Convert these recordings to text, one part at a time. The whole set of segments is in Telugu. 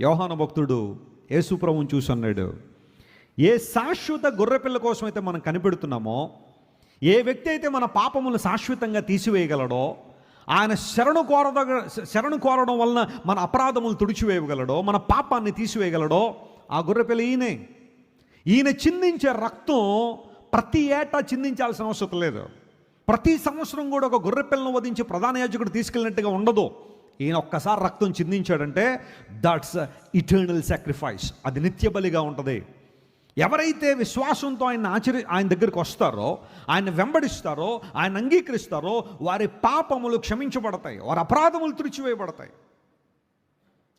యోహాన భక్తుడు యేసుప్రభుని చూసి అన్నాడు ఏ శాశ్వత గొర్రెపిల్ల కోసం అయితే మనం కనిపెడుతున్నామో ఏ వ్యక్తి అయితే మన పాపములు శాశ్వతంగా తీసివేయగలడో ఆయన శరణు కోరద శరణు కోరడం వలన మన అపరాధములు తుడిచివేయగలడో మన పాపాన్ని తీసివేయగలడో ఆ గొర్రెపిల్ల ఈయనే. ఈయన చిందించే రక్తం ప్రతి ఏటా చిందించాల్సిన అవసరం లేదు. ప్రతి సంవత్సరం కూడా ఒక గొర్రె పిల్లను వధించి ప్రధాన యాజకుడు తీసుకెళ్ళినట్టుగా ఉండదు. ఈయన ఒక్కసారి రక్తం చిందించాడంటే దట్స్ ఇటర్నల్ సాక్రిఫైస్. అది నిత్య బలిగా ఉంటుంది. ఎవరైతే విశ్వాసంతో ఆయన ఆచరి ఆయన దగ్గరికి వస్తారో ఆయన వెంబడిస్తారో ఆయన అంగీకరిస్తారో వారి పాపములు క్షమించబడతాయి. వారి అపరాధములు తుడిచివేయబడతాయి.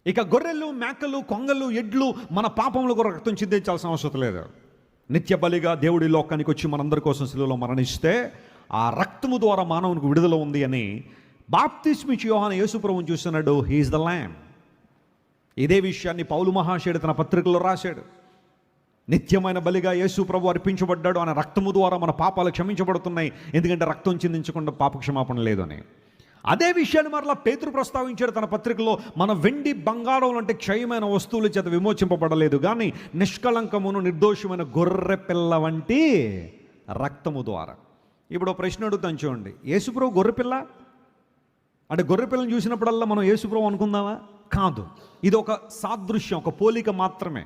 ఇక గొర్రెలు మేకలు కొంగలు ఎడ్లు మన పాపములు కూడా రక్తం చిందించాల్సిన అవసరం లేదు. నిత్య బలిగా దేవుడి లోకానికి వచ్చి మనందరి కోసం శిలువలో మరణిస్తే ఆ రక్తము ద్వారా మానవునికి విడుదల ఉంది అని బాప్తిస్మిచ్చి యోహాన యేసుప్రభుని చూస్తున్నాడు. హీఈస్ ద ల్యామ్ ఇదే విషయాన్ని పౌలు మహాశయుడు తన పత్రికలో రాశాడు. నిత్యమైన బలిగా యేసు ప్రభు అర్పించబడ్డాడు ఆయన రక్తము ద్వారా మన పాపాలు క్షమించబడుతున్నాయి. ఎందుకంటే రక్తం చిందించకుండా పాప క్షమాపణ లేదు అని అదే విషయాన్ని మరలా పేతురు ప్రస్తావించాడు తన పత్రికలో మన వెండి బంగారం లాంటి క్షయమైన వస్తువుల చేత విమోచింపబడలేదు. కానీ నిష్కళంకమును నిర్దోషమైన గొర్రె పిల్ల వంటి రక్తము ద్వారా. ఇప్పుడు ప్రశ్న అడుగుతాను చూడండి. యేసుప్రభు గొర్రెపిల్ల అంటే గొర్రెపిల్లని చూసినప్పుడల్లా మనం యేసుప్రభు అనుకుందామా? కాదు. ఇది ఒక సాదృశ్యం ఒక పోలిక మాత్రమే.